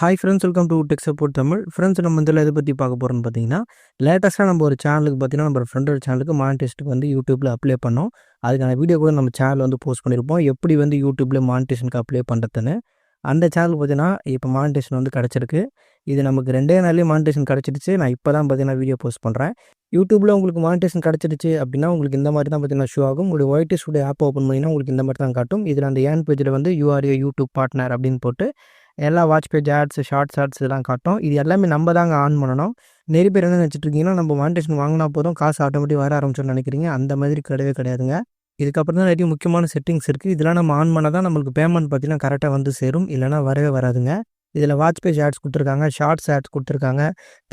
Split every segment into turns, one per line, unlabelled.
Hi friends welcome to tech support Tamil friends நம்ம இதில் எதை பற்றி பார்க்க போகிறோம்னு பார்த்தீங்கன்னா லேட்டஸ்ட்டாக நம்ம ஒரு சேனலுக்கு பார்த்தீங்கன்னா நம்ம ஃப்ரெண்டோட சேனலுக்கு மானிட்டேஷனுக்கு வந்து யூடியூப்பில் அப்ளை பண்ணோம். அதுக்கான வீடியோ கூட நம்ம சேனல் வந்து போஸ்ட் பண்ணியிருப்போம். எப்படி வந்து யூடியூப்பில் மானிட்டேஷனுக்கு அப்ளை பண்ணுறதுன்னு அந்த சேனல் பார்த்தீங்கன்னா இப்போ மானிட்டேஷன் வந்து கிடச்சிருக்கு. இது நமக்கு ரெண்டே நாள்லேயே மானிட்டேஷன் கிடச்சிருச்சு நான் இப்போ தான் பார்த்தீங்கன்னா வீடியோ போஸ்ட் பண்ணுறேன் யூடியூப்பில் உங்களுக்கு மானிட்டேஷன் கிடச்சிருச்சு அப்படின்னா உங்களுக்கு இந்த மாதிரி தான் பார்த்தீங்கன்னா ஷோ ஆகும். உங்களுடைய ஒயிட் ஸ்டுடியோ ஆப் ஓப்பன் பண்ணிங்கன்னா உங்களுக்கு இந்த மாதிரி தான் காட்டும். இதில் அந்த ஏன் பேஜில் வந்து யூஆர்ஏ யூடியூப் பார்ட்னர் அப்படின்னு போட்டு எல்லா watch page ads shorts ads இதெல்லாம் காட்டும். இது எல்லாமே நம்ம தாங்க ஆன் பண்ணணும். நிறைய பேர் என்ன நினச்சிட்டு இருக்கீங்கன்னா நம்ம மானிட்டேஷன் வாங்கினா போதும் காசு ஆட்டோமேட்டிக் வர ஆரம்பிச்சோன்னு நினைக்கிறீங்க. அந்த மாதிரி கிடையவே கிடையாதுங்க. இதுக்கப்புறம் தான் நிறைய முக்கியமான செட்டிங்ஸ் இருக்குது இதெல்லாம் நம்ம ஆன் பண்ணால் தான் நம்மளுக்கு பேமெண்ட் பார்த்தீங்கன்னா கரெக்டாக வந்து சேரும். இல்லைனா வரவே வராதுங்க. இதில் வாட்ச் பேஜ் ஆட்ஸ் கொடுத்துருக்காங்க ஷார்ட்ஸ் ஆட்ஸ் கொடுத்துருக்காங்க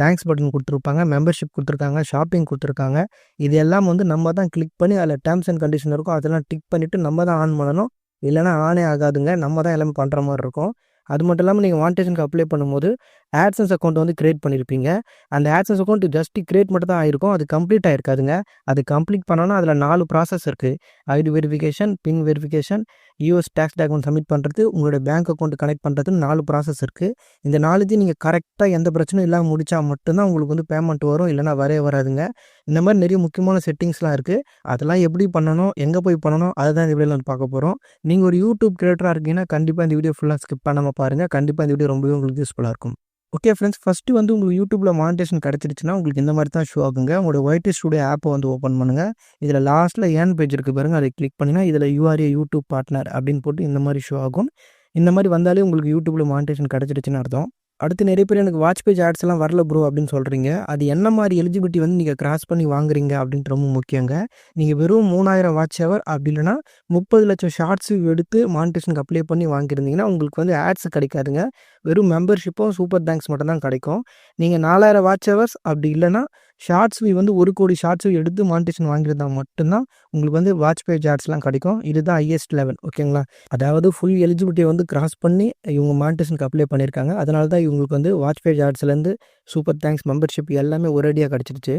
தேங்க்ஸ் பட்டன் கொடுத்துருப்பாங்க மெம்பர்ஷிப் கொடுத்துருக்காங்க ஷாப்பிங் கொடுத்துருக்காங்க. இது எல்லாம் வந்து நம்ம தான் கிளிக் பண்ணி அதில் டேர்ம்ஸ் அண்ட் கண்டிஷன் இருக்கும். அதெல்லாம் டிக் பண்ணிவிட்டு நம்ம தான் ஆன் பண்ணணும். இல்லைனா ஆனே ஆகாதுங்க. நம்ம தான் எல்லாமே பண்ணுற மாதிரி இருக்கும். அது மட்டும் இல்லாமல் நீங்கள் வாண்டேஷனுக்கு அப்ளை பண்ணும்போது ஆட்சன்ஸ் அக்கௌண்ட் வந்து க்ரியேட் பண்ணியிருப்பீங்க அந்த ஆட்சன்ஸ் அக்கௌண்ட் ஜஸ்ட் க்ரியேட் மட்டும் தான் ஆயிருக்கும். அது கம்ப்ளீட் ஆயிருக்காதுங்க. அது கம்ப்ளீட் பண்ணோன்னா அதில் நாலு ப்ராசஸ் இருக்குது ID verification PIN verification US tax document submit பண்ணுறது உங்களோட பேங்க் அக்கௌண்ட் கனெக்ட் பண்ணுறதுன்னு நாலு ப்ராசஸ் இருக்குது இந்த நாலுத்தையும் நீங்கள் கரெக்டாக எந்த பிரச்சனையும் இல்லாமல் முடித்தா மட்டும்தான் உங்களுக்கு வந்து பேமெண்ட் வரும் இல்லைனா வரவே வராதுங்க. இந்த மாதிரி நிறைய முக்கியமான செட்டிங்ஸ்லாம் இருக்குது அதெல்லாம் எப்படி பண்ணணும் எங்கே போய் பண்ணணும் அதுதான் இந்த வீடியோவில் வந்து பார்க்க போகிறோம் நீங்கள் ஒரு யூடியூப் கிரியேட்டராக இருக்கீங்கன்னா கண்டிப்பாக இந்த வீடியோ ஃபுல்லாக ஸ்கிப் பண்ணாமல் பாருங்கள் கண்டிப்பாக இந்த வீடியோ ரொம்பவே உங்களுக்கு யூஸ்ஃபுல்லாக இருக்கும். ஓகே ஃப்ரெண்ட்ஸ் ஃபஸ்ட்டு வந்து உங்களுக்கு யூடியூப்பில் மானிட்டேஷன் கிடச்சிருச்சுன்னா உங்களுக்கு இந்த மாதிரி தான் ஷோ ஆகுங்க. உங்களோட ஒயிட் ஸ்டூடியோ ஆப்பை வந்து ஓப்பன் பண்ணுங்கள் இதில் லாஸ்ட்டில் ஏன் பேஜ் இருக்குது பாருங்கள் அதை கிளிக் பண்ணிங்கன்னா இதில் யூஆர்ஏ யூடியூப் பார்ட்னர் அப்படின்னு போட்டு இந்த மாதிரி ஷோ ஆகும். இந்த மாதிரி வந்தாலே உங்களுக்கு யூடியூப்பில் மானிட்டேஷன் கிடச்சிருச்சுன்னு அர்த்தம். அடுத்து நிறைய பேர் எனக்கு வாட்ச் பேஜ் ஆட்ஸ் எல்லாம் வரல ப்ரோ அப்படின்னு சொல்கிறீங்க அது என்ன மாதிரி எலிஜிபிலிட்டி வந்து நீங்கள் கிராஸ் பண்ணி வாங்குறீங்க அப்படின்ட்டு ரொம்ப முக்கியங்க. நீங்கள் வெறும் மூணாயிரம் வாட்ச் ஹவர் அப்படி இல்லைனா முப்பது லட்சம் ஷார்ட்ஸ் எடுத்து மானிட்டேஷனுக்கு அப்ளை பண்ணி வாங்கியிருந்தீங்கன்னா உங்களுக்கு வந்து ஆட்ஸ் கிடைக்காதுங்க. வெறும் மெம்பர்ஷிப்பும் சூப்பர் தேங்க்ஸ் மட்டும் தான் கிடைக்கும். நீங்கள் நாலாயிரம் வாட்ச் ஹவர்ஸ் அப்படி இல்லைனா ஷார்ட்ஸ் வியூ வந்து ஒரு கோடி ஷார்ட்ஸ் எடுத்து மானிட்டேஷன் வாங்கியிருந்தால் மட்டும்தான் உங்களுக்கு வந்து வாட்ச் சார்ட்ஸ்லாம் கிடைக்கும். இதுதான் ஹையஸ்ட் லெவல் ஓகேங்களா அதாவது ஃபுல் எலிஜிபிலிட்டியை வந்து கிராஸ் பண்ணி இவங்க மானிட்டேஷனுக்கு அப்ளை பண்ணியிருக்காங்க. அதனால தான் இவங்களுக்கு வந்து வாட்ச்பே சார்ட்ஸ்லேருந்து சூப்பர் தேங்க்ஸ் மெம்பர்ஷிப் எல்லாமே ஒரேடியாக கிடச்சிருச்சு.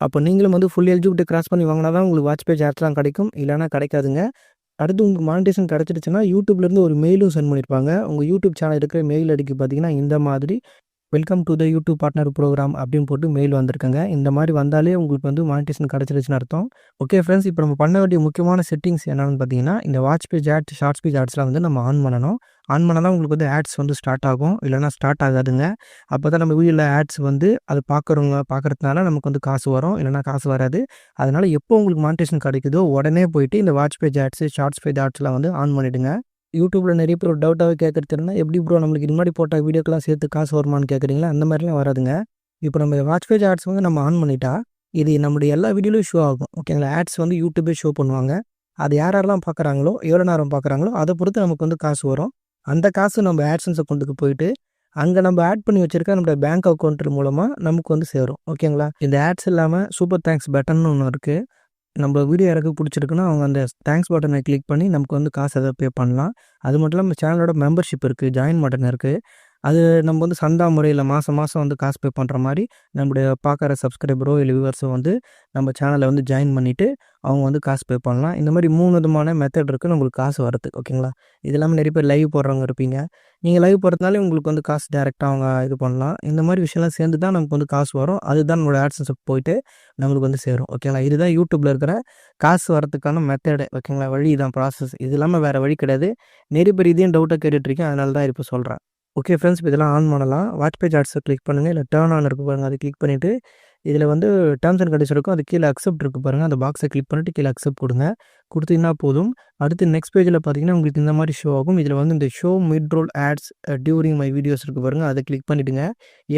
அப்போ நீங்களும் வந்து ஃபுல் எலிஜிபிலிட்டி கிராஸ் பண்ணி வாங்கினா தான் உங்களுக்கு வாட்ச்பே சார்ட்ஸ்லாம் ஆட்ஸ்லாம் கிடைக்கும். இல்லைனா கிடைக்காதுங்க. அடுத்து உங்களுக்கு மானிட்டேஷன் கிடச்சிருச்சுன்னா யூடியூப்லேருந்து ஒரு மெயிலும் சென்ட் பண்ணியிருப்பாங்க. உங்கள் யூடியூப் சேனல் இருக்கிற மெயில் அடிக்க பார்த்தீங்கன்னா இந்த மாதிரி welcome to the YouTube partner program அப்படின்னு போட்டு மெயில் வந்திருக்கங்க. இந்த மாதிரி வந்தாலே உங்களுக்கு வந்து மானிட்டேஷன் கிடச்சிருச்சுன்னு அர்த்தம். ஓகே ஃப்ரெண்ட்ஸ் இப்போ நம்ம பண்ண வேண்டிய முக்கியமான செட்டிங்ஸ் என்னென்னு பார்த்தீங்கன்னா இந்த watch page ad shorts page ஆட்ஸ்லாம் வந்து நம்ம ஆன் பண்ணணும். ஆன் பண்ணால் தான் உங்களுக்கு வந்து ஆட்ஸ் வந்து ஸ்டார்ட் ஆகும். இல்லைனா ஸ்டார்ட் ஆகாதுங்க. அப்போ தான் நம்ம வீடியோவில் ஆட்ஸ் வந்து அது பார்க்குறவங்க பார்க்குறதுனால நமக்கு வந்து காசு வரும். இல்லைனா காசு வராது. அதனால் எப்போ உங்களுக்கு மானிட்டேஷன் கிடைக்குதோ உடனே போயிட்டு இந்த watch page ads shorts page ஆட்ஸ்லாம் வந்து ஆன் பண்ணிவிடுங்க யூடியூப்பில் நிறைய பேர் ஒரு டவுட்டாகவே கேட்குறதுனா எப்படி ப்ரோ நம்மளுக்கு இது மாதிரி போட்டால் வீடியோக்கெலாம் சேர்த்து காசு வருமானு கேட்குறீங்களா அந்த மாதிரிலாம் வராதுங்க. இப்போ நம்ம வாட்ச் பேஜ் ஆட்ஸ் வந்து நம்ம ஆன் பண்ணிட்டா இது நம்மளுடைய எல்லா வீடியோலையும் ஷோ ஆகும். ஓகேங்களா ஆட்ஸ் வந்து யூடியூபே ஷோ பண்ணுவாங்க. அது யார் யாரெல்லாம் பார்க்குறாங்களோ எவ்வளோ நேரம் பார்க்குறாங்களோ அதை பொறுத்து நமக்கு வந்து காசு வரும். அந்த காசு நம்ம ஆட்ஸன்ஸ் அக்கௌண்ட்டுக்கு போயிட்டு அங்கே நம்ம ஆட் பண்ணி வச்சுருக்க நம்மளோட பேங்க் அக்கௌண்ட் மூலமாக நமக்கு வந்து சேரும். ஓகேங்களா இந்த ஆட்ஸ் இல்லாமல் சூப்பர் தேங்க்ஸ் பட்டன் ஒன்று இருக்குது நம்ம வீடியோ யாருக்கு பிடிச்சிருக்குன்னா அவங்க அந்த தேங்க்ஸ் பட்டனை கிளிக் பண்ணி நமக்கு வந்து காசு எதாவது பே பண்ணலாம். அது மட்டும் இல்லாமல் சேனலோட மெம்பர்ஷிப் இருக்குது ஜாயின் பட்டன் இருக்குது அது நம்ம வந்து சந்தா முறையில் மாதம் மாதம் வந்து காசு பே பண்ணுற மாதிரி நம்முடைய பார்க்குற சப்ஸ்கிரைபரோ இல்லை வியூவர்ஸோ வந்து நம்ம சேனலை வந்து ஜாயின் பண்ணிவிட்டு அவங்க வந்து காசு பே பண்ணலாம். இந்த மாதிரி மூணு விதமான மெத்தட் இருக்குது நம்மளுக்கு காசு வரதுக்கு ஓகேங்களா இது இல்லாமல் நிறைய பேர் லைவ் போடுறவங்க இருப்பீங்க. நீங்கள் லைவ் போடுறதுனால உங்களுக்கு வந்து காசு டேரெக்டாக அவங்க இது பண்ணலாம். இந்த மாதிரி விஷயம்லாம் சேர்ந்து தான் நமக்கு வந்து காசு வரும். அதுதான் நம்மளோட ஆட்ஸன்ஸ் போயிட்டு நம்மளுக்கு வந்து சேரும் ஓகேங்களா இதுதான் யூடியூப்பில் இருக்கிற காசு வரதுக்கான மெத்தடு ஓகேங்களா வழி தான் ப்ராசஸ் இது இல்லாமல் வேறு வழி கிடையாது. நிறைய பேர் இதையும் டவுட்டாக கேட்டுட்ருக்கேன் அதனால தான் இப்போ சொல்கிறேன் ஓகே ஃப்ரெண்ட்ஸ் இப்போ இதெல்லாம் ஆன் பண்ணலாம். வாட்ச் பேஜ் ஆட்ஸை கிளிக் பண்ணுங்கள் இல்லை டேர்ன் ஆன் இருக்குது பாருங்கள் அதை கிளிக் பண்ணிவிட்டு இதில் வந்து டேர்ம்ஸ் அண்ட் கண்டிஷன் இருக்கும். அது கீழே அக்செப்ட் இருக்குது பாருங்கள் அந்த பாக்ஸை கிளிக் பண்ணிவிட்டு கீழே அக்செப்ட் கொடுங்க. கொடுத்தீங்கன்னா போதும். அடுத்து நெக்ஸ்ட் பேஜில் பார்த்தீங்கன்னா உங்களுக்கு இந்த மாதிரி ஷோ ஆகும். இதில் வந்து இந்த show mid roll ads during my videos இருக்குது பாருங்கள் அதை கிளிக் பண்ணிவிடுங்க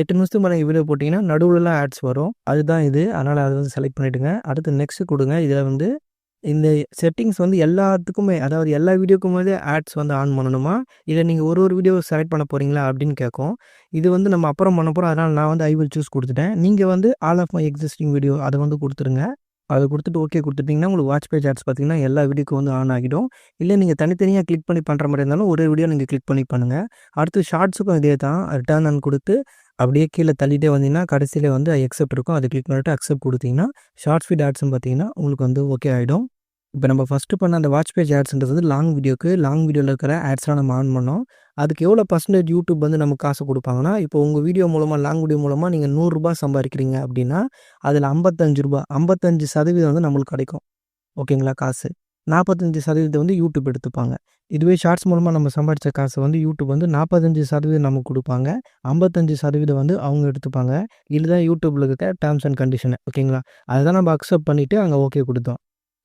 எட்டு நிமிஷத்துக்கு மேலே வீடியோ போட்டிங்கன்னா நடுவில்லாம் ஆட்ஸ் வரும். அதுதான் இது. அதனால் அதை வந்து செலக்ட் பண்ணிவிடுங்க அடுத்து நெக்ஸ்ட்டு கொடுங்க. இதில் வந்து இந்த செட்டிங்ஸ் வந்து எல்லாத்துக்குமே அதாவது எல்லா வீடியோக்குமே ஆட்ஸ் வந்து ஆன் பண்ணணுமா? இல்லை நீங்கள் ஒரு ஒரு வீடியோ செலக்ட் பண்ண போகிறீங்களா அப்படின்னு கேட்கும். இது வந்து நம்ம அப்புறம் பண்ண போகிறோம் அதனால் நான் வந்து ஐ வில் சூஸ் கொடுத்துட்டேன். நீங்கள் வந்து all of my existing video அதை வந்து கொடுத்துருங்க. அதை கொடுத்துட்டு ஓகே கொடுத்துட்டிங்கன்னா உங்களுக்கு வாட்ச் பேஜ் ஆட்ஸ் பார்த்தீங்கன்னா எல்லா வீடியோக்கும் வந்து ஆன் ஆகிடும். இல்லை நீங்கள் தனித்தனியாக கிளிக் பண்ணி பண்ணுற மாதிரி இருந்தாலும் ஒரே வீடியோ நீங்கள் கிளிக் பண்ணி பண்ணுங்கள் அடுத்து ஷார்ட்ஸுக்கும் இதே தான் ரிட்டர்ன் ஆன் கொடுத்து அப்படியே கீழே தள்ளிட்டே வந்தீங்கன்னா கடைசியில் வந்து எக்ஸப்ட் இருக்கும். அதை கிளிக் பண்ணிட்டு அக்செப்ட் கொடுத்தீங்கன்னா ஷார்ட்ஸ் ஃபீட் ஆட்ஸும் பார்த்தீங்கன்னா உங்களுக்கு வந்து ஓகே ஆகிடும் இப்போ நம்ம ஃபஸ்ட்டு பண்ண அந்த வாட்ச் பேஜ் ஆட்ஸ்ன்றது வந்து லாங் வீடியோக்கு லாங் வீடியோவில் இருக்கிற ஆட்ஸ்லாம் நம்ம ஆன் பண்ணோம். அதுக்கு எவ்வளோ பர்சன்டேஜ் யூடியூப் வந்து நமக்கு காசு கொடுப்பாங்கன்னா இப்போ உங்கள் வீடியோ மூலமாக லாங் வீடியோ மூலமாக நீங்கள் நூறுரூபா சம்பாதிக்கிறீங்க அப்படின்னா அதில் ஐம்பத்தஞ்சு ரூபா ஐம்பத்தஞ்சு சதவீதம் வந்து நம்மளுக்கு கிடைக்கும். ஓகேங்களா காசு? நாற்பத்தஞ்சு சதவீதம் வந்து யூடியூப் எடுத்துப்பாங்க. இதுவே ஷார்ட்ஸ் மூலமாக நம்ம சம்பாதிச்ச காசை வந்து யூடியூப் வந்து நாற்பத்தஞ்சு சதவீதம் நமக்கு கொடுப்பாங்க. ஐம்பத்தஞ்சு சதவீதம் வந்து அவங்க எடுத்துப்பாங்க. இதுதான் யூடியூப்பில் இருக்க டேர்ம்ஸ் அண்ட் கண்டிஷனு ஓகேங்களா? அதை தான் நம்ம அக்செப்ட் பண்ணிவிட்டு அங்கே ஓகே கொடுத்தோம்.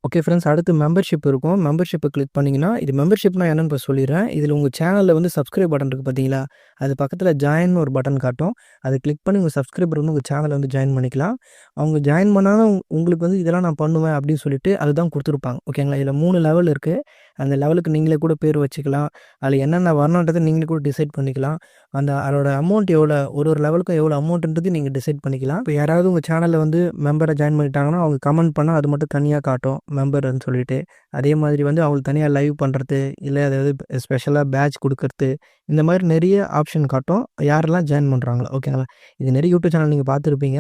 ஓகே ஃப்ரெண்ட்ஸ் அடுத்து மெம்பர்ஷிப் இருக்கும். மெம்பர்ஷிப்பை கிளிக் பண்ணிங்கன்னா இது மெம்பர்ஷிப்னா என்னென்னு இப்போ சொல்லிடுறேன். இதில் உங்கள் சேனலில் வந்து சப்ஸ்கிரைப் பட்டன் இருக்குது பார்த்தீங்களா? அது பக்கத்தில் ஜாயின் ஒரு பட்டன் காட்டும். அதை கிளிக் பண்ணி உங்கள் சப்ஸ்கிரைபர் வந்து உங்கள் சேனலை வந்து ஜாயின் பண்ணிக்கலாம். அவங்க ஜாயின் பண்ணாலும் உங்களுக்கு வந்து இதெல்லாம் நான் பண்ணுவேன் அப்படின்னு சொல்லிட்டு அதுதான் கொடுத்துருப்பாங்க. ஓகேங்களா இதில் மூணு லெவல் இருக்குது அந்த லெவலுக்கு நீங்களே கூட பேர் வச்சுக்கலாம். அதில் என்னென்ன வரணுன்றதை நீங்களே கூட டிசைட் பண்ணிக்கலாம். அந்த அதோட அமௌண்ட் எவ்வளோ ஒரு ஒரு லெவலுக்கும் எவ்வளோ அமௌண்ட்டுன்றது நீங்கள் டிசைட் பண்ணிக்கலாம். இப்போ யாராவது உங்கள் சேனலில் வந்து மெம்பரை ஜாயின் பண்ணிட்டாங்கன்னா அவங்க கமெண்ட் பண்ணால் அது மட்டும் தனியாக காட்டும் மெம்பர்னு சொல்லிட்டு. அதே மாதிரி வந்து அவங்களுக்கு தனியாக லைவ் பண்ணுறது இல்லை அதாவது ஸ்பெஷலாக பேட்ச் கொடுக்கறது இந்த மாதிரி நிறைய ஆப்ஷன் காட்டும். யாரெல்லாம் ஜாயின் பண்ணுறாங்களோ ஓகேங்களா இது நிறைய யூடியூப் சேனல் நீங்கள் பார்த்துருப்பீங்க.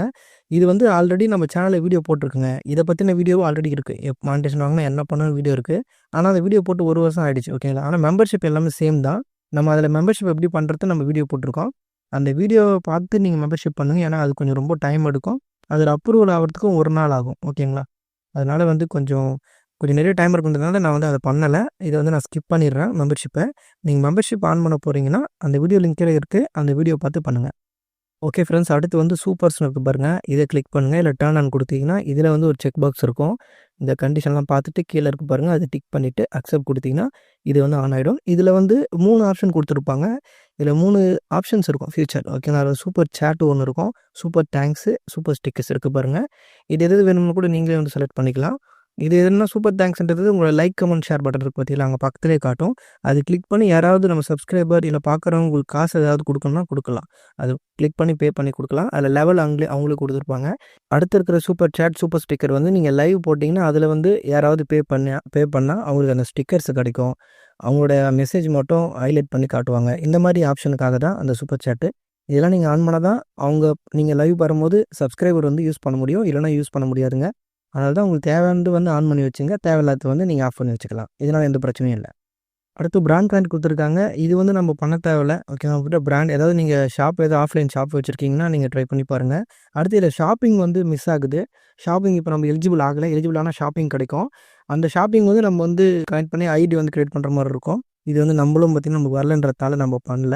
இது வந்து ஆல்ரெடி நம்ம சேனலில் வீடியோ போட்டிருக்குங்க. இதை பற்றின வீடியோவும் ஆல்ரெடி இருக்குது எப்போ மானிட்டேஷன் வாங்கினா என்ன பண்ணணும் வீடியோ இருக்குது ஆனால் அந்த வீடியோ போட்டு ஒரு வருஷம் ஆகிடுச்சு ஓகேங்களா ஆனால் மெம்பர்ஷிப் எல்லாமே சேம் தான். நம்ம அதில் மெம்பர்ஷிப் எப்படி பண்ணுறது நம்ம வீடியோ போட்டிருக்கோம். அந்த வீடியோவை பார்த்து நீங்கள் மெம்பர்ஷிப் பண்ணுங்கள் ஏன்னா அது கொஞ்சம் ரொம்ப டைம் எடுக்கும். அதில் அப்ரூவல் ஆகிறதுக்கும் ஒரு நாள் ஆகும் ஓகேங்களா அதனால் வந்து கொஞ்சம் கொஞ்சம் நிறைய டைம் இருக்குன்றதுனால நான் வந்து அதை பண்ணலை. இதை வந்து நான் ஸ்கிப் பண்ணிடுறேன் மெம்பர்ஷிப்பை நீங்கள் மெம்பர்ஷிப் ஆன் பண்ண போகிறீங்கன்னா அந்த வீடியோ லிங்க் இருக்குது அந்த வீடியோ பார்த்து பண்ணுங்கள் ஓகே ஃப்ரெண்ட்ஸ் அடுத்து வந்து சூப்பர்ஸ்னு இருக்குது பாருங்கள் இதை கிளிக் பண்ணுங்கள் இல்லை டேர்ன் ஆன் கொடுத்தீங்கன்னா இதில் வந்து ஒரு செக் பாக்ஸ் இருக்கும். இந்த கண்டிஷன்லாம் பார்த்துட்டு கீழே இருக்கு பாருங்கள் அதை டிக் பண்ணிவிட்டு அக்செப்ட் கொடுத்தீங்கன்னா இது வந்து ஆன் ஆகிடும் இதில் வந்து மூணு ஆப்ஷன் கொடுத்துருப்பாங்க. இதில் மூணு ஆப்ஷன்ஸ் இருக்கும். ஃபியூச்சர் ஓகேங்களா அதில் சூப்பர் சேட்டு ஒன்று இருக்கும். சூப்பர் தேங்க்ஸு சூப்பர் ஸ்டிக்கர்ஸ் இருக்குது பாருங்கள் இது எது வேணும்னு கூட நீங்களே வந்து செலக்ட் பண்ணிக்கலாம். இது எதுனா சூப்பர் தேங்க்ஸ்ன்றது உங்களோட லைக் கமெண்ட் ஷேர் பட்டன் இருக்கு பார்த்தீங்களா அங்கே பக்கத்துலேயே காட்டும். அது கிளிக் பண்ணி யாராவது நம்ம சப்ஸ்கிரைபர் இல்லை பார்க்குறவங்க உங்களுக்கு காசு ஏதாவது கொடுக்கணும்னா கொடுக்கலாம். அது கிளிக் பண்ணி பே பண்ணி கொடுக்கலாம். அதில் லெவல் அவங்களே அவங்களுக்கு கொடுத்துருப்பாங்க. அடுத்து இருக்கிற சூப்பர் சேட் சூப்பர் ஸ்டிக்கர் வந்து நீங்கள் லைவ் போட்டிங்கன்னா அதில் வந்து யாராவது பே பண்ண பே பண்ணால் அவங்களுக்கு அந்த ஸ்டிக்கர்ஸ் கிடைக்கும். அவங்களோட மெசேஜ் மட்டும் ஹைலைட் பண்ணி காட்டுவாங்க. இந்த மாதிரி ஆப்ஷனுக்காக தான் அந்த சூப்பர் சேட்டு இதெல்லாம் நீங்கள் ஆன் பண்ணால் தான் அவங்க நீங்கள் லைவ் வரும்போது சப்ஸ்கிரைபர் வந்து யூஸ் பண்ண முடியும். இல்லைனா யூஸ் பண்ண முடியாதுங்க. அதனால தான் உங்களுக்கு தேவையானது வந்து ஆன் பண்ணி வச்சுங்க. தேவையில்லாத வந்து நீங்கள் ஆஃப் பண்ணி வச்சுக்கலாம். இதனால் எந்த பிரச்சனையும் இல்லை. அடுத்து பிராண்ட் கனெக்ட் கொடுத்துருக்காங்க. இது வந்து நம்ம பண்ண தேவையில்ல. ஓகேவா அப்படி பிராண்ட் ஏதாவது நீங்கள் ஷாப் ஏதாவது ஆஃப்லைன் ஷாப் வச்சுருக்கீங்கன்னா நீங்கள் ட்ரை பண்ணி பாருங்கள் அடுத்து இதில் ஷாப்பிங் வந்து மிஸ் ஆகுது. ஷாப்பிங் இப்போ நம்ம எலிஜிபிள் ஆகலை. எலிஜிபிளான ஷாப்பிங் கிடைக்கும். அந்த ஷாப்பிங் வந்து நம்ம வந்து கனெக்ட் பண்ணி ஐடி வந்து க்ரியேட் பண்ணுற மாதிரி இருக்கும். இது வந்து நம்மளும் பார்த்திங்கன்னா நம்ம வரலன்றதால நம்ம பண்ணல.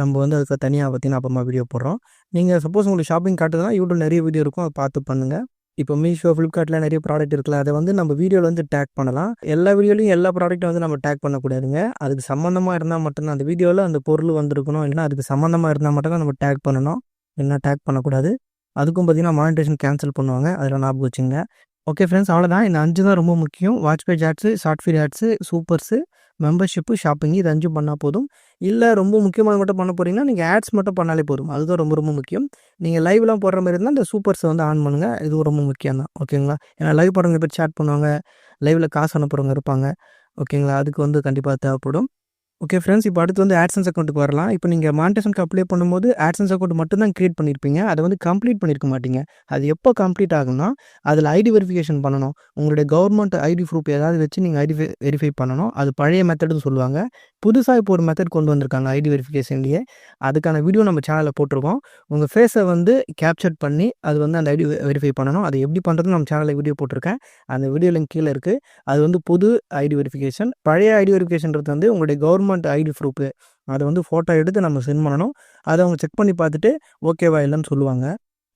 நம்ம வந்து அதுக்கு தனியாக பார்த்திங்கன்னா அப்பமா வீடியோ போடுறோம். நீங்கள் சப்போஸ் உங்களுக்கு ஷாப்பிங் காட்டுதுன்னா யூடியூப் நிறைய வீடியோ இருக்கும். அதை பார்த்து பண்ணுங்கள் இப்போ மீஷோ ஃப்ளிப்கார்ட்டில் நிறைய ப்ராடக்ட் இருக்குல்ல அதை வந்து நம்ம வீடியோவில் வந்து டேக் பண்ணலாம். எல்லா வீடியோலையும் எல்லா ப்ராடக்ட்டும் வந்து நம்ம டேக் பண்ணக்கூடாதுங்க. அதுக்கு சம்மந்தமாக இருந்தால் மட்டும்தான் அந்த வீடியோவில் அந்த பொருள் வந்திருக்கணும் இல்லைனா அதுக்கு சம்மந்தமாக இருந்தால் மட்டும்தான் நம்ம டேக் பண்ணணும். இல்லைனா டேக் பண்ணக்கூடாது. அதுக்கும் பார்த்திங்கன்னா மானிட்டேஷன் கேன்சல் பண்ணுவாங்க. அதில் ஞாபகம் வச்சுங்க ஓகே ஃப்ரெண்ட்ஸ் அவ்வளோதான் இந்த அஞ்சு தான் ரொம்ப முக்கியம். Watch page ads short feed ads supers membership shopping இது அஞ்சும் பண்ணால் போதும். இல்லை ரொம்ப முக்கியமாக மட்டும் பண்ண போகிறீங்கன்னா நீங்கள் ஆட்ஸ் மட்டும் பண்ணாலே போதும். அதுதான் ரொம்ப ரொம்ப முக்கியம். நீங்கள் லைவ்லாம் போடுற மாதிரி இருந்தால் இந்த சூப்பர்ஸை வந்து ஆன் பண்ணுங்கள் இது ரொம்ப முக்கியம் தான். ஓகேங்களா? ஏன்னா லைவ் படங்கள் பேர் சேட் பண்ணுவாங்க. லைவில் காசு அனுப்புகிறவங்க இருப்பாங்க. ஓகேங்களா? அதுக்கு வந்து கண்டிப்பாக தேவைப்படும். ஓகே ஃப்ரெண்ட்ஸ் இப்போ அடுத்து வந்து ஆட்சன்ஸ் அக்கௌண்ட்டுக்கு வரலாம். இப்போ நீங்கள் மானிட்டேஷனுக்கு அப்ளை பண்ணும்போது ஆட்சன்ஸ் அக்கௌண்ட் மட்டும் தான் க்ரியேட் பண்ணியிருப்பீங்க அதை வந்து கம்ப்ளீட் பண்ணியிருக்க மாட்டீங்க. அது எப்போ கம்ப்ளீட் ஆகும்னா அதில் ஐடி வெரிஃபிகேஷன் பண்ணணும். உங்களுடைய கவர்மெண்ட் ஐடி ப்ரூஃப் ஏதாவது வச்சு நீங்கள் ஐடி வெரிஃபை பண்ணணும். அது பழைய மெத்தடுன்னு சொல்லுவாங்க. புதுசாக இப்போ ஒரு மெத்தட் கொண்டு வந்திருக்காங்க ஐடி வெரிஃபிகேஷன்லேயே அதுக்கான வீடியோ நம்ம சேனலில் போட்டிருக்கோம் உங்கள் ஃபேஸை வந்து கேப்சர் பண்ணி அது வந்து அந்த ஐடி வெரிஃபை பண்ணணும். அது எப்படி பண்ணுறதுன்னு நம்ம சேனலில் வீடியோ போட்டிருக்கேன். அந்த வீடியோ லிங்க் கீழே இருக்குது அது வந்து புது ஐடி வெரிஃபிகேஷன் பழைய ஐடி வெரிஃபிகேஷன்றது வந்து உங்களுடைய கவர்மெண்ட் ஐடி ப்ரூஃபு அதை வந்து ஃபோட்டோ எடுத்து நம்ம சென்ட் பண்ணணும். அதை அவங்க செக் பண்ணி பார்த்துட்டு ஓகேவா இல்லைன்னு சொல்லுவாங்க.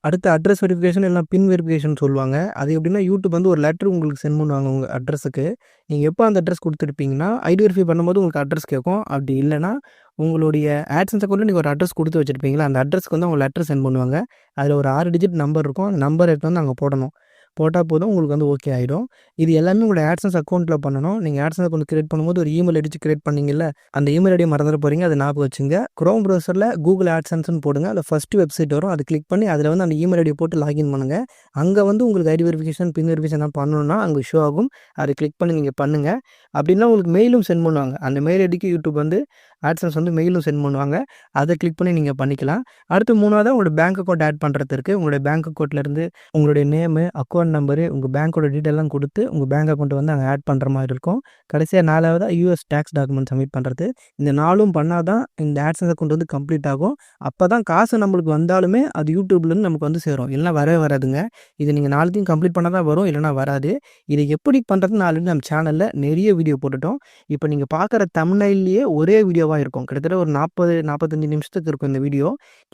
அடுத்து அட்ரஸ் வெரிஃபிகேஷன் இல்லை பின் வெரிஃபிகேஷன் சொல்லுவாங்க. அது எப்படின்னா யூடியூப் வந்து ஒரு லெட்டர் உங்களுக்கு சென்ட் பண்ணுவாங்க உங்கள் அட்ரஸுக்கு நீங்கள் எப்போ அந்த அட்ரஸ் கொடுத்துருப்பீங்கன்னா ஐடி வெரிஃபை பண்ணும்போது உங்களுக்கு அட்ரஸ் கேட்கும். அப்படி இல்லைனா உங்களுடைய ஆட்சன்ஸ் அக்கௌண்ட்டில் நீங்கள் ஒரு அட்ரஸ் கொடுத்து வச்சுருப்பீங்களா? அந்த அட்ரஸ்க்கு வந்து அவங்க லெட்டர் சென்ட் பண்ணுவாங்க. அதில் ஒரு ஆறு டிஜிட் நம்பர் இருக்கும். அந்த நம்பர் எடுத்து வந்து அங்கே போடணும். போட்டால் போதும் உங்களுக்கு வந்து ஓகே ஆகிடும் இது எல்லாமே உங்களோட ஆட்சன்ஸ் அக்கௌண்ட்டில் பண்ணணும். நீங்கள் ஆட்சன்ஸ் அக்கௌண்ட் கிரியேட் பண்ணும்போது ஒரு இமெயில் அடிச்சு கிரியேட் பண்ணிங்கல்ல அந்த இமெயில் ஐடியை மறந்துட போகிறீங்க அதை ஞாபகம் வச்சுங்க. க்ரோம் ப்ரௌசரில் கூகுள் ஆட்சன்ஸ்னு போடுங்க. அதில் ஃபஸ்ட்டு வெப்சைட் வரும். அதை கிளிக் பண்ணி அதில் வந்து அந்த இமெயில் ஐடியை போட்டு லாகின் பண்ணுங்கள் அங்கே வந்து உங்களுக்கு ஐடி வெரிஃபிகேஷன் பின் வெரிஃபிகேஷன் பண்ணணும்னா அங்கே ஷோ ஆகும். அதை கிளிக் பண்ணி நீங்கள் பண்ணுங்கள் அப்படின்னா உங்களுக்கு மெயிலும் சென்ட் பண்ணுவாங்க. அந்த மெயில் ஐடிக்கு யூடியூப் வந்து ஆட்சன்ஸ் வந்து மெயிலும் சென்ட் பண்ணுவாங்க. அதை கிளிக் பண்ணி நீங்கள் பண்ணிக்கலாம். அடுத்து மூணாவதாக உங்களோட பேங்க் அக்கௌண்ட் ஆட் பண்ணுறதுக்கு உங்களுடைய பேங்க் அக்கௌண்ட்லேருந்து உங்களுடைய நேமு அக்கௌண்ட் நம்பரு உங்கள் பேங்க்கோட டீட்டெயிலாம் கொடுத்து உங்கள் பேங்க் அக்கௌண்ட்டை வந்து அங்கே ஆட் பண்ணுற மாதிரி இருக்கும். கடைசியாக நாலாவதாக யூஎஸ் டேக்ஸ் டாக்குமெண்ட் சப்மிட் பண்ணுறது இந்த நாளும் பண்ணால் தான் இந்த ஆட்சன்ஸ் அக்கௌண்ட் வந்து கம்ப்ளீட் ஆகும். அப்போ தான் காசு நம்மளுக்கு வந்தாலுமே அது யூடியூப்லேருந்து நமக்கு வந்து சேரும். இல்லைனா வரவே வராதுங்க. இது நீங்கள் நாலுத்தையும் கம்ப்ளீட் பண்ணால் தான் வரும் இல்லைனா வராது. இதை எப்படி பண்ணுறது ஆல்ரெடி நம்ம சேனலில் நிறைய வீடியோ போட்டுட்டோம். இப்போ நீங்கள் பார்க்குற தமிழ்லேயே ஒரே வீடியோ வீடியோவாக இருக்கும். கிட்டத்தட்ட ஒரு நாற்பது நாற்பத்தஞ்சு நிமிஷத்துக்கு இருக்கும் இந்த வீடியோ.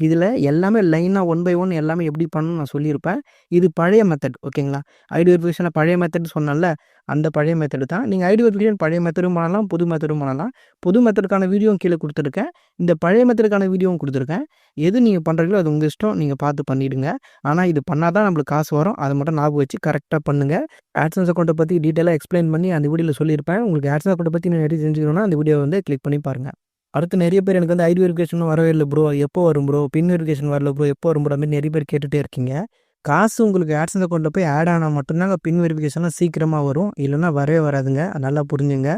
இதில் எல்லாமே லைனாக ஒன் பை ஒன் எல்லாமே எப்படி பண்ணணும்னு நான் சொல்லியிருப்பேன். இது பழைய மெத்தட் ஓகேங்களா? ஐடி வெரிஃபிகேஷனில் பழைய மெத்தட் சொன்னால அந்த பழைய மெத்தடு தான். நீங்கள் ஐடி வெரிஃபிகேஷன் பழைய மெத்தடும் பண்ணலாம் புது மெத்தடும் பண்ணலாம். புது மெத்தடுக்கான வீடியோவும் கீழே கொடுத்துருக்கேன். இந்த பழைய மெத்தடுக்கான வீடியோவும் கொடுத்துருக்கேன். எது நீங்கள் பண்ணுறீங்களோ அது உங்கள் இஷ்டம். நீங்கள் பார்த்து பண்ணிவிடுங்க ஆனால் இது பண்ணால் தான் நம்மளுக்கு காசு வரும். அதை மட்டும் ஞாபகம் வச்சு கரெக்டாக பண்ணுங்கள் ஆட்சன்ஸ் அக்கௌண்ட்டை பற்றி டீட்டெயிலாக எக்ஸ்பிளைன் பண்ணி அந்த வீடியோவில் சொல்லியிருப்பேன். உங்களுக்கு ஆட்சன்ஸ் அக்கௌண்ட்டை பற்றி நிறைய தெரிஞ்சுக்கணும்னா அந்த வீடியோ வந்து கிளிக் பண்ணி பாருங்கள் அடுத்து நிறைய பேர் எனக்கு வந்து ஐடி வெரிஃபிகேஷன் வரவே இல்லை ப்ரோ எப்போ வரும் ப்ரோ பின் வெரிஃபிகேஷன் வரல ப்ரோ எப்போ வரும் ப்ரோ மாதிரி நிறைய பேர் கேட்டுகிட்டே இருக்கீங்க. காசு உங்களுக்கு ஆட்ஸ் அக்கௌண்ட்டில் போய் ஆட் ஆனால் மட்டும்தாங்க பின் வெரிஃபிகேஷன்லாம் சீக்கிரமாக வரும். இல்லைன்னா வரவே வராதுங்க. நல்லா புரிஞ்சுங்க.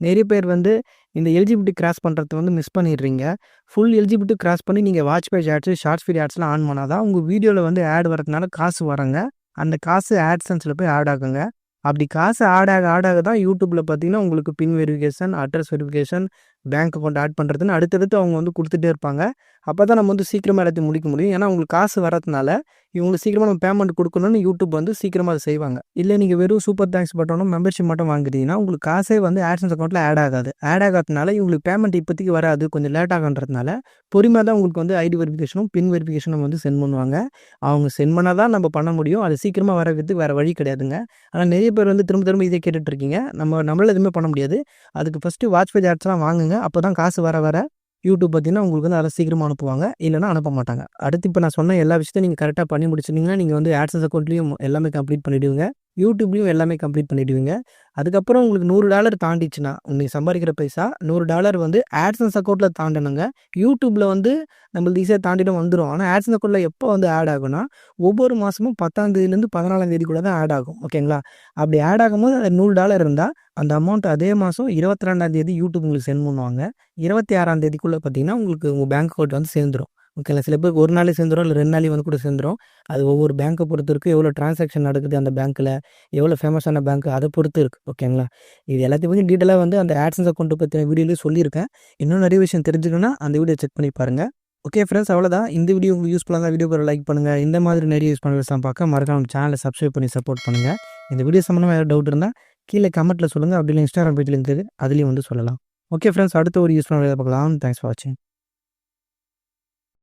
நிறைய பேர் வந்து இந்த எலிஜிபிலிட்டி கிராஸ் பண்ணுறது வந்து மிஸ் பண்ணிடுறீங்க. ஃபுல் எலிஜிபிலிட்டி கிராஸ் பண்ணி நீங்கள் watch page ads shorts feed ஆட்ஸ்லாம் on பண்ணால் தான் உங்கள் வீடியோவில் வந்து ஆட் வரதுனால காசு வரங்க. அந்த காசு ஆட்ஸன்ஸில் போய் ஆட் ஆகுங்க. அப்படி காசு ஆட் ஆக ஆட் ஆக தான் யூடியூப்பில் பார்த்தீங்கன்னா உங்களுக்கு PIN verification address verification bank account add பண்ணுறதுன்னு அடுத்தடுத்து அவங்க வந்து கொடுத்துட்டே இருப்பாங்க. அப்போ தான் நம்ம வந்து சீக்கிரமாக எல்லாத்தையும் முடிக்க முடியும். ஏன்னா உங்களுக்கு காசு வரதுனால இவங்களுக்கு சீக்கிரமாக நம்ம பேமெண்ட் கொடுக்கணும்னு யூடியூப் வந்து சீக்கிரமாக அதை செய்வாங்க. இல்லை நீங்கள் வெறும் சூப்பர் தேங்க்ஸ் பட்டனும் மெம்பர்ஷிப் மட்டும் வாங்குறீங்கன்னா உங்களுக்கு காசே வந்து ஆட்சன்ஸ் அக்கௌண்ட்டில் ஆட் ஆகாது. ஆட் ஆகாதனால இவங்களுக்கு பேமெண்ட் இப்போதைக்கு வராது. கொஞ்சம் லேட் ஆகுன்றதுனால பொறுமையாக தான் உங்களுக்கு வந்து ஐடி வெரிஃபிகேஷனும் பின் வெரிஃபிகேஷனும் வந்து சென்ட் பண்ணுவாங்க. அவங்க சென்ட் பண்ணால் தான் நம்ம பண்ண முடியும். அது சீக்கிரமாக வரதுக்கு வேறு வழி கிடையாதுங்க. ஆனால் நிறைய பேர் வந்து திரும்ப திரும்ப இதை கேட்டுட்ருக்கீங்க நம்ம நம்மளால் எதுவுமே பண்ண முடியாது. அதுக்கு ஃபஸ்ட்டு வாட்ச்பேஜ் ஆட்ஸ்லாம் வாங்குங்க. அப்போ தான் காசு வர வர யூடியூப் பார்த்தீங்கன்னா உங்களுக்கு வந்து அதை சீக்கிரமாக அனுப்புவாங்க. இல்லைனா அனுப்ப மாட்டாங்க. அடுத்து இப்போ நான் சொன்ன எல்லா விஷயத்தையும் நீங்கள் கரெக்டாக பண்ணி முடிச்சிட்டிங்கன்னா நீங்கள் வந்து ஆட்ஸஸ் அக்கௌண்ட்லேயும் எல்லாமே கம்ப்ளீட் பண்ணிவிடுவீங்க யூடியூப்லேயும் எல்லாமே கம்ப்ளீட் பண்ணிவிடுவீங்க அதுக்கப்புறம் உங்களுக்கு நூறு டாலர் தாண்டிச்சுன்னா உங்களுக்கு சம்பாதிக்கிற பைசா நூறு டாலர் வந்து ஆட்ஸன்ஸ் அக்கௌண்ட்டில் தாண்டணுங்க. யூடியூப்பில் வந்து நம்மளுக்கு ஈஸியாக தாண்டிடும் வந்துடும் ஆனால் ஆட்சன்ஸ் அக்கௌண்ட்டில் எப்போ வந்து ஆட் ஆகும்னா ஒவ்வொரு மாதமும் பத்தாம் தேதியிலேருந்து பதினாலாம் தேதி கூட தான் ஆட் ஆகும். ஓகேங்களா? அப்படி ஆட் ஆகும்போது அது நூறு டாலர் இருந்தால் அந்த அமௌண்ட் அதே மாதம் இருபத்தி ரெண்டாம் தேதி யூடியூப் உங்களுக்கு சென்ட் பண்ணுவாங்க. இருபத்தி ஆறாம் தேதிக்குள்ளே பார்த்தீங்கன்னா உங்களுக்கு உங்கள் பேங்க் அக்கௌண்ட் வந்து சேர்ந்துடும் ஓகேங்களா சில பேருக்கு ஒரு நாளே சேர்ந்துடும் இல்லை ரெண்டு நாளைக்கு வந்து கூட சேர்ந்துடும் அது ஒவ்வொரு பேங்க்கை பொறுத்து இருக்குது எவ்வளோ ட்ரான்சாக்ஷன் நடக்குது அந்த பேங்க்கில் எவ்வளோ ஃபேமஸான பேங்க் அதை பொறுத்து இருக்குது ஓகேங்களா? இது எல்லாத்தையும் பற்றி டீட்டெயிலாக வந்து அந்த ஆட்ஸன்ஸ் அக்கௌண்ட்டை பற்றின வீடியோலேயே சொல்லியிருக்கேன். இன்னும் நிறைய விஷயம் தெரிஞ்சுக்கணும்னா அந்த வீடியோ செக் பண்ணி பாருங்கள் ஓகே ஃப்ரெண்ட்ஸ் அவ்வளோதான் இந்த வீடியோ உங்களுக்கு யூஸ்ஃபுல்லாக வீடியோ பேர் லைக் பண்ணுங்கள் இந்த மாதிரி நிறைய யூஸ் பண்ண விஷயம் பார்க்க மறக்காம சேனலை சப்ஸ்கிரைப் பண்ணி சப்போர்ட் பண்ணுங்கள் இந்த வீடியோ சம்மந்தமாக ஏதாவது டவுட் இருந்தால் கீழே கமெண்ட்டில் சொல்லுங்கள் அப்படி இல்லை இன்ஸ்டாகிராம் பேஜில் இருக்குது அதுலேயும் வந்து சொல்லலாம். ஓகே ஃப்ரெண்ட்ஸ் அடுத்த ஒரு யூஸ்ஃபுல்லாக பார்க்கலாம் தேங்க்ஸ் ஃபார் வாட்சிங்